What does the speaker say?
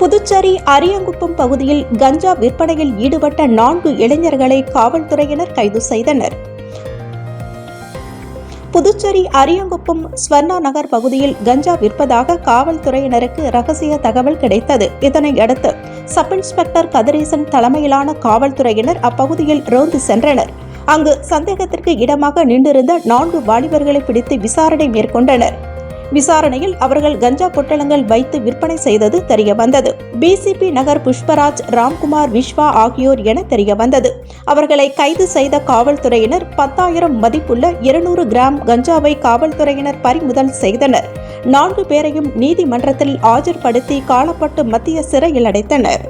புதுச்சேரி அரியங்குப்பம் பகுதியில் கஞ்சா விற்பனையில் ஈடுபட்ட நான்கு இளைஞர்களை காவல்துறையினர் கைது செய்தனர். புதுச்சேரி அரியங்குப்பம் ஸ்வர்ணா நகர் பகுதியில் கஞ்சா விற்பதாக காவல்துறையினருக்கு ரகசிய தகவல் கிடைத்தது. இதனை அடுத்து சப் இன்ஸ்பெக்டர் கதிரேசன் தலைமையிலான காவல்துறையினர் அப்பகுதியில் ரோந்து சென்றனர். அங்கு சந்தேகத்திற்கு இடமாக நின்றிருந்த நான்கு வாலிபர்களை பிடித்து விசாரணை மேற்கொண்டனர். விசாரணையில் அவர்கள் கஞ்சா பொட்டலங்கள் வைத்து விற்பனை செய்தது தெரியவந்தது. பிசிபி நகர் புஷ்பராஜ் ராம்குமார் விஸ்வா ஆகியோர் என தெரியவந்தது. அவர்களை கைது செய்த காவல்துறையினர் பத்தாயிரம் மதிப்புள்ள இருநூறு கிராம் கஞ்சாவை காவல்துறையினர் பறிமுதல் செய்தனர். நான்கு பேரையும் நீதிமன்றத்தில் ஆஜர்படுத்தி காலப்பட்டு மத்திய சிறையில் அடைத்தனர்.